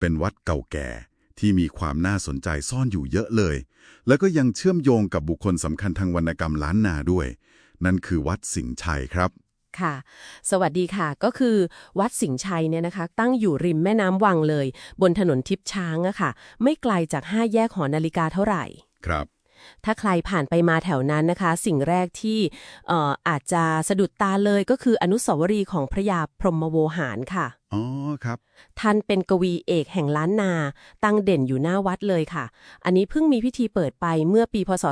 เป็นวัดเก่าแก่ที่มีความน่าสนใจซ่อนอยู่เยอะเลย แล้วก็ยังเชื่อมโยงกับบุคคลสำคัญทางวรรณกรรมล้านนาด้วย นั่นคือวัดสิงห์ชัยครับค่ะ สวัสดีค่ะ ก็คือวัดสิงห์ชัยเนี่ยนะคะ ตั้งอยู่ริมแม่น้ำวังเลย บนถนนทิพย์ช้างอะค่ะ ไม่ไกลจากห้าแยกหอนาฬิกาเท่าไหร่ ครับ ถ้าใครผ่านไปมาแถวนั้นนะคะ สิ่งแรกที่เอ่ออาจจะสะดุดตาเลยก็คืออนุสาวรีย์ของพระยาพรหมโวหารค่ะอ๋อครับ ท่านเป็นกวีเอกแห่งล้านนา ตั้งเด่นอยู่หน้าวัดเลยค่ะ อันนี้เพิ่งมีพิธีเปิดไปเมื่อปีพศ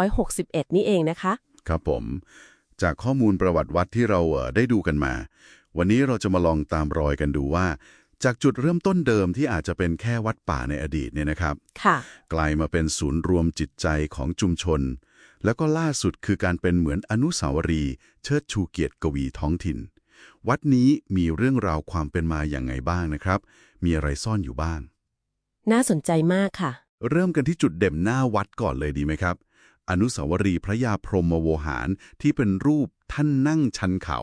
2561 นี่เองนะคะ ครับผม จากข้อมูลประวัติวัดที่เราเอ่อได้ดูกันมา วันนี้เราจะมาลองตามรอยกันดูว่า จากจุดเริ่มต้นเดิมที่อาจจะเป็นแค่วัดป่าในอดีตเนี่ยนะครับค่ะกลายมาเป็นศูนย์รวมจิตใจของชุมชน แล้วก็ล่าสุดคือการเป็นเหมือนอนุสาวรีย์เชิดชูเกียรติกวีท้องถิ่น วัดนี้มีเรื่องราวความเป็นมาอย่างไงบ้างนะครับ มีอะไรซ่อนอยู่บ้าง น่าสนใจมากค่ะ เริ่มกันที่จุดเด่นหน้าวัดก่อนเลยดีไหมครับ อนุสาวรีย์พระยาพรหมโวหารที่เป็นรูป ท่านนั่งชันเขา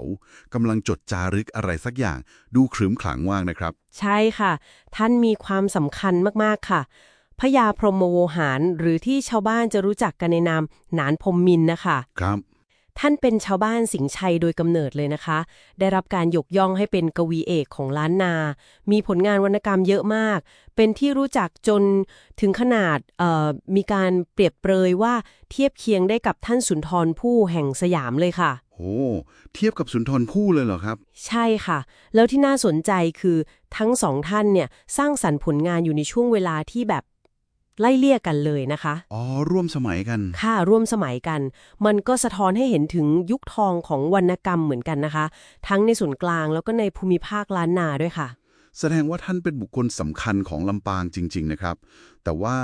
กำลังจดจารึกอะไรสักอย่าง ดูขรึมขลังว่างนะครับ ใช่ค่ะ ท่านมีความสำคัญมากๆค่ะพระยาพรหมโวหาร หรือที่ชาวบ้านจะรู้จักกันในนาม หนานพรหมมินทร์นะคะ ครับ ท่านเป็นชาวบ้านสิงห์ชัยโดยกำเนิดเลยนะคะ ได้รับการยกย่องให้เป็นกวีเอกของล้านนา มีผลงานวรรณกรรมเยอะมาก เป็นที่รู้จักจนถึงขนาดเอ่อมีการเปรียบเปรยว่าเทียบเคียงได้กับท่านสุนทรภู่แห่งสยามเลยค่ะโหเทียบกับสุนทรภู่เลยเหรอครับ ใช่ค่ะ แล้วที่น่าสนใจคือทั้งสองท่านเนี่ยสร้างสรรค์ผลงานอยู่ในช่วงเวลาที่แบบ ไล่เลี่ยกันเลยนะคะ อ๋อ ร่วมสมัยกัน ค่าร่วมสมัยกัน มันก็สะท้อนให้เห็นถึงยุคทองของวรรณกรรมเหมือนกันนะคะ ทั้งในส่วนกลางแล้วก็ในภูมิภาคล้านนาด้วยค่ะ แสดงว่าท่านเป็นบุคคลสำคัญของลำปางจริง ๆ นะครับ แต่ว่า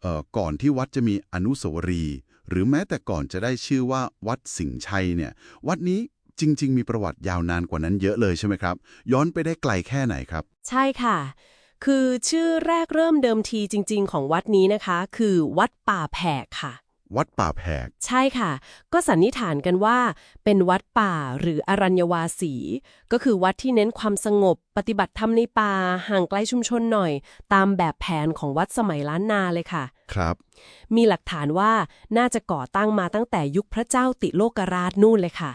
เอ่อก่อนที่วัดจะมีอนุสาวรีย์หรือแม้แต่ก่อนจะได้ชื่อว่าวัดสิงห์ชัยเนี่ย วัดนี้จริง ๆ มีประวัติยาวนานกว่านั้นเยอะเลยใช่ไหมครับ ย้อนไปได้ไกลแค่ไหนครับ ใช่ค่ะ คือชื่อแรกเริ่มเดิมทีจริง ๆ ของวัดนี้นะคะ คือวัดป่าแผกค่ะ วัดป่าแผก ใช่ค่ะ ก็สันนิษฐานกันว่า เป็นวัดป่าหรืออรัญญวาสี ก็คือวัดที่เน้นความสงบ ปฏิบัติธรรมในป่าห่างไกลชุมชนหน่อย ตามแบบแผนของวัดสมัยล้านนาเลยค่ะ ครับ มีหลักฐานว่าน่าจะก่อตั้งมาตั้งแต่ยุคพระเจ้าติโลกราชนู่นเลยค่ะ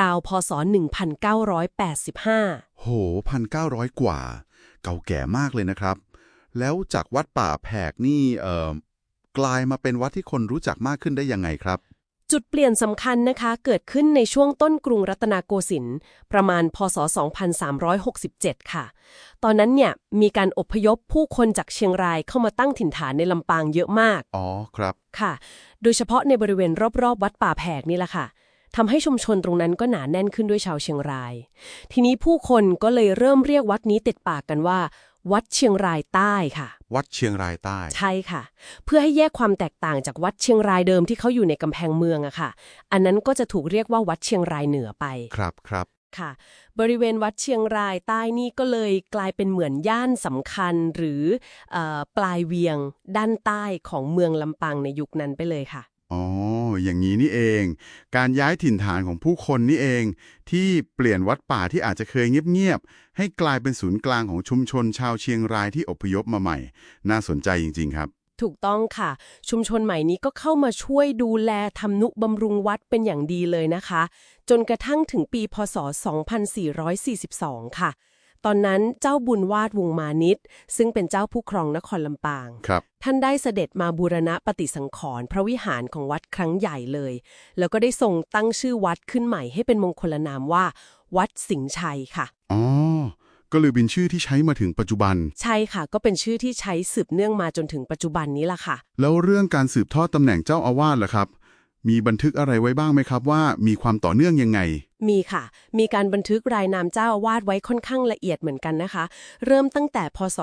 ราวๆพศ1985 โหพันเก้าร้อยกว่า เก่าแก่มากเลยนะครับ แล้วจากวัดป่าแผกนี่เอ่อกลายมาเป็นวัดที่คนรู้จักมากขึ้นได้ยังไงครับ จุดเปลี่ยนสำคัญนะคะเกิดขึ้นในช่วงต้นกรุงรัตนโกสินทร์ประมาณพศ 2367 ค่ะ ตอนนั้นเนี่ยมีการอพยพผู้คนจากเชียงรายเข้ามาตั้งถิ่นฐานในลำปางเยอะมาก อ๋อครับ ค่ะ โดยเฉพาะในบริเวณรอบๆ วัดป่าแผกนี่แหละค่ะ ทำให้ชุมชนตรงนั้นก็หนาแน่นขึ้นด้วยชาวเชียงราย ทีนี้ผู้คนก็เลยเริ่มเรียกวัดนี้ติดปากกันว่า วัดเชียงรายใต้ค่ะ วัดเชียงรายใต้ ใช่ค่ะ เพื่อให้แยกความแตกต่างจากวัดเชียงรายเดิมที่เขาอยู่ในกำแพงเมืองอะค่ะ อันนั้นก็จะถูกเรียกว่าวัดเชียงรายเหนือไป ครับครับค่ะ บริเวณวัดเชียงรายใต้นี่ก็เลยกลายเป็นเหมือนย่านสำคัญหรือเออปลายเวียงด้านใต้ของเมืองลำปางในยุคนั้นไปเลยค่ะ อ๋อ อย่างนี้นี่เอง การย้ายถิ่นฐานของผู้คนนี่เอง ที่เปลี่ยนวัดป่าที่อาจจะเคยเงียบๆให้กลายเป็นศูนย์กลางของชุมชนชาวเชียงรายที่อพยพมาใหม่ น่าสนใจจริง ๆ ครับถูกต้องค่ะ ชุมชนใหม่นี้ก็เข้ามาช่วยดูแลทำนุบำรุงวัดเป็นอย่างดีเลยนะคะ จนกระทั่งถึงปีพศ 2442 ค่ะ ตอนนั้นเจ้าบุญวาดวงมานิตซึ่งเป็นเจ้าผู้ครองนครลำปาง ครับ ท่านได้เสด็จมาบูรณะปฏิสังขรณ์พระวิหารของวัดครั้งใหญ่เลย แล้วก็ได้ทรงตั้งชื่อวัดขึ้นใหม่ให้เป็นมงคลนามว่า วัดสิงห์ชัยค่ะ อ๋อ ก็เลยเป็นชื่อที่ใช้มาถึงปัจจุบัน ใช่ค่ะ ก็เป็นชื่อที่ใช้สืบเนื่องมาจนถึงปัจจุบันนี้ล่ะค่ะ แล้วเรื่องการสืบทอดตำแหน่งเจ้าอาวาสล่ะครับ มีบันทึกอะไรไว้บ้างไหมครับว่ามีความต่อเนื่องยังไง มีค่ะ มีการบันทึกรายนามเจ้าอาวาสไว้ค่อนข้างละเอียดเหมือนกันนะคะ เริ่มตั้งแต่พศ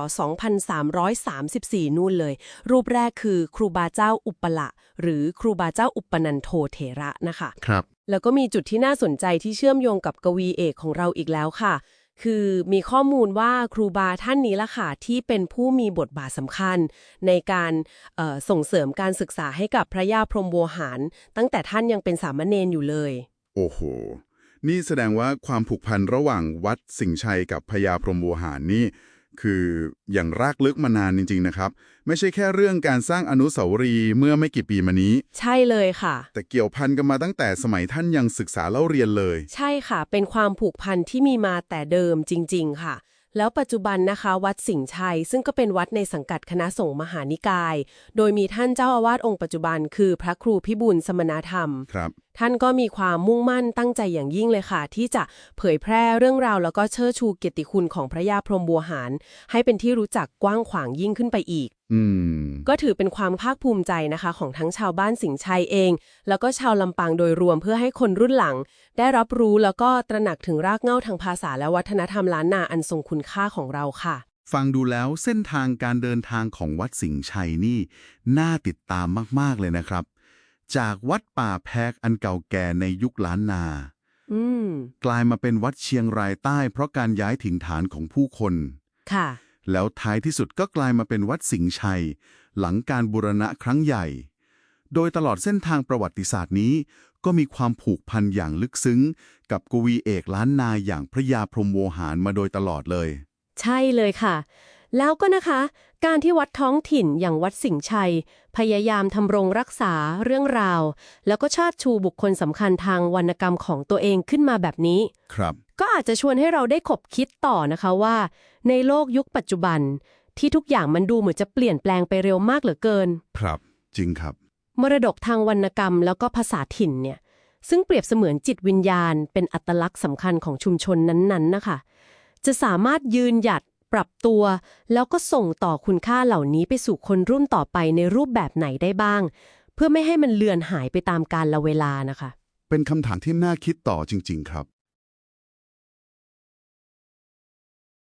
2334 นู่นเลย รูปแรกคือครูบาเจ้าอุปละหรือครูบาเจ้าอุปนันโทเถระนะคะ ครับ แล้วก็มีจุดที่น่าสนใจที่เชื่อมโยงกับกวีเอกของเราอีกแล้วค่ะ คือมีข้อมูลว่าครูบาท่านนี้ละค่ะที่เป็นผู้มีบทบาทสำคัญ ในการส่งเสริมการศึกษาให้กับพระยาพรหมโวหาร ตั้งแต่ท่านยังเป็นสามเณรอยู่เลย โอ้โห นี่แสดงว่าความผูกพันระหว่างวัดสิงห์ชัยกับพระยาพรหมโวหารนี่ คืออย่างรากลึกมานานจริง ๆ นะครับ ไม่ใช่แค่เรื่องการสร้างอนุสาวรีย์เมื่อไม่กี่ปีมานี้ ใช่เลยค่ะ แต่เกี่ยวพันกันมาตั้งแต่สมัยท่านยังศึกษาเล่าเรียนเลย ใช่ค่ะ เป็นความผูกพันที่มีมาแต่เดิมจริง ๆ ค่ะ แล้วปัจจุบันนะคะ วัดสิงห์ชัย ซึ่งก็เป็นวัดในสังกัดคณะสงฆ์มหานิกาย โดยมีท่านเจ้าอาวาสองค์ปัจจุบัน คือพระครูพิบูลสมณธรรม ครับ ท่านก็มีความมุ่งมั่นตั้งใจอย่างยิ่งเลยค่ะ ที่จะเผยแพร่เรื่องราว แล้วก็เชิดชูเกียรติคุณของพระยาพรหมบัวหาร ให้เป็นที่รู้จักกว้างขวางยิ่งขึ้นไปอีกอืมก็ถือเป็นความภาคภูมิใจนะคะ ของทั้งชาวบ้านสิงห์ชัยเอง แล้วก็ชาวลำปางโดยรวมเพื่อให้คนรุ่นหลัง ได้รับรู้แล้วก็ตระหนักถึงรากเหง้าทางภาษาและวัฒนธรรมล้านนาอันทรงคุณค่าของเราค่ะ ฟังดูแล้วเส้นทางการเดินทางของวัดสิงห์ชัยนี่ น่าติดตามมาก ๆ เลยนะครับ จากวัดป่าแพกอันเก่าแก่ในยุคล้านนา อืม กลายมาเป็นวัดเชียงรายใต้เพราะการย้ายถิ่นฐานของผู้คน ค่ะ แล้วท้ายที่สุดก็กลายมาเป็นวัดสิงห์ชัย หลังการบูรณะครั้งใหญ่ โดยตลอดเส้นทางประวัติศาสตร์นี้ ก็มีความผูกพันอย่างลึกซึ้ง กับกวีเอกล้านนาอย่างพระยาพรหมโวหารมาโดยตลอดเลย ใช่เลยค่ะ แล้วก็นะคะ การที่วัดท้องถิ่นอย่างวัดสิงห์ชัย พยายามทำรงรักษาเรื่องราว แล้วก็ชาติชูบุคคลสำคัญทางวรรณกรรมของตัวเองขึ้นมาแบบนี้ ครับ ก็อาจจะชวนให้เราได้ขบคิดต่อนะคะว่า ในโลกยุคปัจจุบัน ที่ทุกอย่างมันดูเหมือนจะเปลี่ยนแปลงไปเร็วมากเหลือเกิน ครับ จริงครับ มรดกทางวรรณกรรมแล้วก็ภาษาถิ่นเนี่ยซึ่งเปรียบเสมือนจิตวิญญาณ เป็นอัตลักษณ์สำคัญของชุมชนนั้นๆนะคะ จะสามารถยืนหยัด ปรับตัว แล้วก็ส่งต่อคุณค่าเหล่านี้ไปสู่คนรุ่นต่อไปในรูปแบบไหนได้บ้าง เพื่อไม่ให้มันเลือนหายไปตามกาลเวลานะคะ เป็นคำถามที่น่าคิดต่อจริง ๆ ครับ